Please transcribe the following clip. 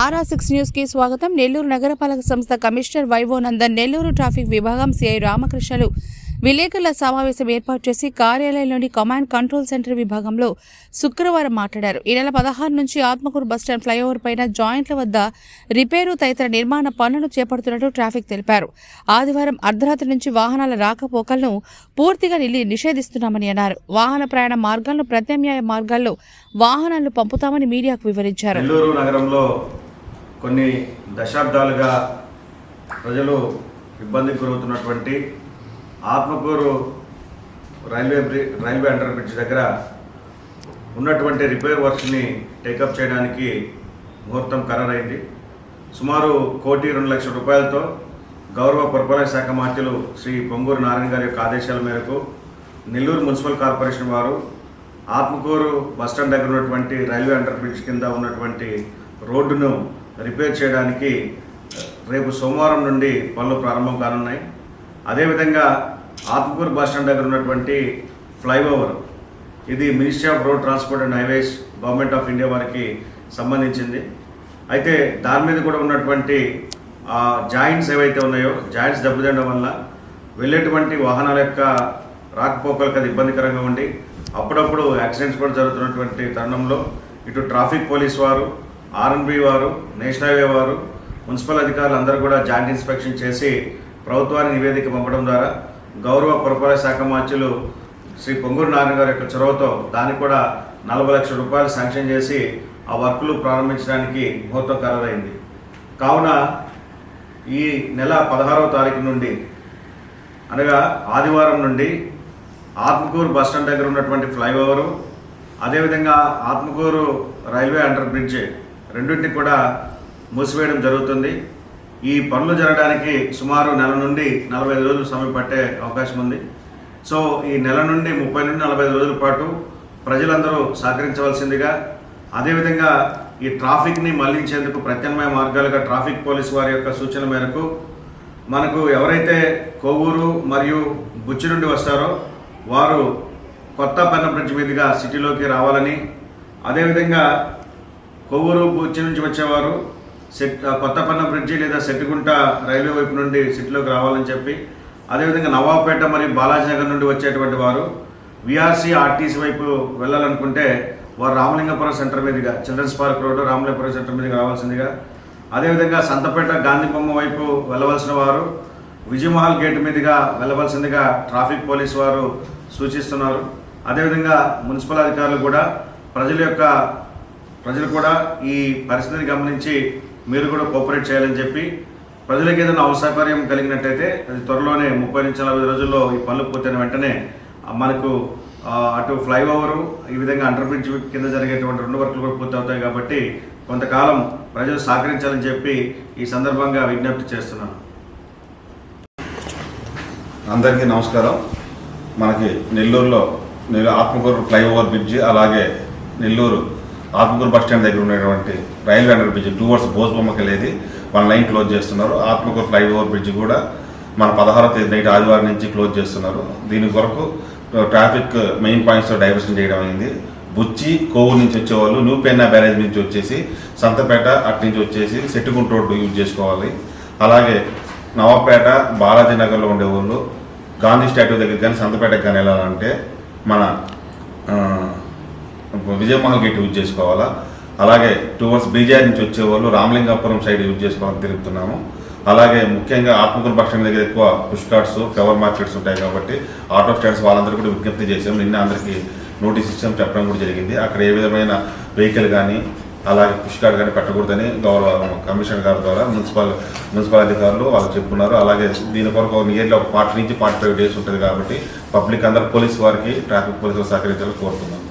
ఆర్ఆ six న్యూస్కి స్వాగతం. నెల్లూరు నగరపాలక సంస్థ కమిషనర్ వైవోనందన్ నెల్లూరు ట్రాఫిక్ విభాగం సిఐ రామకృష్ణలు విలేకరుల సమావేశం ఏర్పాటు చేసి కార్యాలయంలోని కమాండ్ కంట్రోల్ సెంటర్ విభాగంలో శుక్రవారం మాట్లాడారు. ఈ నెల పదహారు నుంచి ఆత్మకూరు బస్టాండ్ ఫ్లైఓవర్ పైన జాయింట్ల వద్ద రిపేరు తదితర నిర్మాణ పనులను చేపడుతున్నట్టు ట్రాఫిక్ తెలిపారు. ఆదివారం అర్ధరాత్రి నుంచి వాహనాల రాకపోకలను పూర్తిగా నిలి నిషేధిస్తున్నామని అన్నారు. వాహన ప్రయాణ మార్గాలను ప్రత్యామ్నాయ మార్గాల్లో వాహనాలను పంపుతామని మీడియాకు వివరించారు. నగరంలో కొన్ని దశాబ్దాలుగా ప్రజలు ఇబ్బందికి గురవుతున్నటువంటి Atmakur railway railway under bridge దగ్గర ఉన్నటువంటి రిపేర్ వర్క్స్ని టేకప్ చేయడానికి ముహూర్తం ఖరారైంది. సుమారు కోటి రెండు లక్షల రూపాయలతో గౌరవ పురపాలక శాఖ మంత్రులు శ్రీ పొంగూరు నారాయణ గారి యొక్క ఆదేశాల మేరకు నెల్లూరు మున్సిపల్ కార్పొరేషన్ వారు ఆత్మకూరు బస్టాండ్ దగ్గర ఉన్నటువంటి రైల్వే అండర్ బ్రిడ్జ్ కింద ఉన్నటువంటి రోడ్డును రిపేర్ చేయడానికి రేపు సోమవారం నుండి పనులు ప్రారంభం కానున్నాయి. అదేవిధంగా ఆత్మకూరు బస్టాండ్ దగ్గర ఉన్నటువంటి ఫ్లైఓవర్ ఇది ministry of road transport and highways government of India వారికి సంబంధించింది. అయితే దాని మీద కూడా ఉన్నటువంటి జాయింట్స్ ఏవైతే ఉన్నాయో జాయింట్స్ దెబ్బతినడం వల్ల వెళ్ళేటువంటి వాహనాల యొక్క రాకపోకలకు అది ఇబ్బందికరంగా ఉండి అప్పుడప్పుడు యాక్సిడెంట్స్ కూడా జరుగుతున్నటువంటి తరుణంలో ఇటు ట్రాఫిక్ పోలీస్ వారు ఆర్ఎన్బి వారు నేషనల్ హైవే వారు మున్సిపల్ అధికారులు అందరూ కూడా జాయింట్ ఇన్స్పెక్షన్ చేసి ప్రభుత్వానికి నివేదిక పంపడం ద్వారా గౌరవ పురపాలక శాఖ మార్చులు శ్రీ పొంగూరు నారాయణ గారి యొక్క చొరవతో దానికి కూడా నలభై లక్షల రూపాయలు శాంక్షన్ చేసి ఆ వర్కులు ప్రారంభించడానికి ముహూర్తం ఖరారైంది. కావున ఈ నెల పదహారవ తారీఖు నుండి అనగా ఆదివారం నుండి ఆత్మకూరు బస్టాండ్ దగ్గర ఉన్నటువంటి ఫ్లైఓవరు అదేవిధంగా ఆత్మకూరు రైల్వే అండర్ బ్రిడ్జ్ రెండింటిని కూడా మూసివేయడం జరుగుతుంది. ఈ పనులు జరగడానికి సుమారు నెల నుండి నలభై ఐదు రోజులు సమయం పట్టే అవకాశం ఉంది. సో ఈ నెల నుండి ముప్పై నుండి నలభై ఐదు రోజుల పాటు ప్రజలందరూ సహకరించవలసిందిగా అదేవిధంగా ఈ ట్రాఫిక్ని మళ్ళించేందుకు ప్రత్యామ్నాయ మార్గాలుగా ట్రాఫిక్ పోలీస్ వారి యొక్క సూచన మేరకు మనకు ఎవరైతే కోవూరు మరియు బుచ్చి నుండి వస్తారో వారు కొత్త పన్న బ్రిడ్జ్ మీదుగా సిటీలోకి రావాలని అదేవిధంగా కొవ్వూరు బుచ్చి నుంచి వచ్చేవారు. సెట్ కొత్తపన్న బ్రిడ్జి లేదా సెట్టుగుంట రైల్వే వైపు నుండి సిటీలోకి రావాలని చెప్పి అదేవిధంగా నవాబ్పేట మరియు బాలాజీనగర్ నుండి వచ్చేటువంటి వారు విఆర్సీ ఆర్టీసీ వైపు వెళ్ళాలనుకుంటే వారు రామలింగపురం సెంటర్ మీదుగా children's park road Ramalingapuram centre మీదుగా రావాల్సిందిగా. అదేవిధంగా సంతపేట గాంధీ బొమ్మ వైపు వెళ్ళవలసిన వారు విజయమహల్ గేట్ మీదుగా వెళ్ళవలసిందిగా ట్రాఫిక్ పోలీస్ వారు సూచిస్తున్నారు. అదేవిధంగా మున్సిపల్ అధికారులు కూడా ప్రజల యొక్క ప్రజలు కూడా ఈ పరిస్థితిని గమనించి మీరు కూడా కోఆపరేట్ చేయాలని చెప్పి ప్రజలకు ఏదైనా అవసౌకర్యం కలిగినట్టయితే అది త్వరలోనే ముప్పై నుంచి నలభై రోజుల్లో ఈ పనులు పూర్తయిన వెంటనే మనకు అటు ఫ్లైఓవరు ఈ విధంగా అండర్ బ్రిడ్జ్ కింద జరిగేటువంటి రెండు వర్కులు కూడా పూర్తవుతాయి కాబట్టి కొంతకాలం ప్రజలు సహకరించాలని చెప్పి ఈ సందర్భంగా విజ్ఞప్తి చేస్తున్నాను. అందరికీ నమస్కారం. మనకి నెల్లూరులో నెల్లూరు ఆత్మకూరు ఫ్లైఓవర్ బ్రిడ్జి అలాగే నెల్లూరు ఆత్మకూరు బస్ స్టాండ్ దగ్గర ఉన్నటువంటి రైల్వే అండర్ బ్రిడ్జ్ టూవర్స్ భోజబొమ్మకి వెళ్ళేది వన్ లైన్ క్లోజ్ చేస్తున్నారు. ఆత్మకూరు ఫ్లైఓవర్ బ్రిడ్జ్ కూడా మన పదహారో తేదీ నైట్ ఆదివారం నుంచి క్లోజ్ చేస్తున్నారు. దీని కొరకు ట్రాఫిక్ మెయిన్ పాయింట్స్లో డైవర్షన్ చేయడం అయింది. బుచ్చి కోవూరు నుంచి వచ్చేవాళ్ళు న్యూపెన్నా బ్యారేజ్ నుంచి వచ్చేసి సంతపేట అటు నుంచి వచ్చేసి సెట్టుకుంట రోడ్డు యూజ్ చేసుకోవాలి. అలాగే నవాపేట బాలాజీ నగర్లో ఉండేవాళ్ళు గాంధీ స్టాట్యూ దగ్గర కానీ సంతపేటకి కానీ వెళ్ళాలంటే మన విజయమహల్ గేట్ యూజ్ చేసుకోవాలా? అలాగే టువర్డ్స్ బీజార్ నుంచి వచ్చేవాళ్ళు రామలింగాపురం సైడ్ యూజ్ చేసుకోవాలని తెలుపుతున్నాము అలాగే ముఖ్యంగా ఆత్మకూరు పక్షం దగ్గర ఎక్కువ పుష్ కార్ట్స్ ఫ్లవర్ మార్కెట్స్ ఉంటాయి కాబట్టి ఆటో స్టాండ్స్ వాళ్ళందరూ కూడా విజ్ఞప్తి చేసాం నిన్న అందరికీ నోటీస్ ఇచ్చాం చెప్పడం కూడా జరిగింది. అక్కడ ఏ విధమైన వెహికల్ కానీ అలాగే పుష్ కార్డ్ కానీ పెట్టకూడదని గౌరవ కమిషనర్ గారి ద్వారా మున్సిపల్ మున్సిపల్ అధికారులు వాళ్ళు చెప్పున్నారు. అలాగే దీని కొరకు నియర్లీ ఒక ఫార్టీ నుంచి ఫార్టీ ఫైవ్ డేస్ ఉంటుంది కాబట్టి పబ్లిక్ అందరూ పోలీస్ వారికి ట్రాఫిక్ పోలీసులు సహకరించాలని కోరుతున్నాం.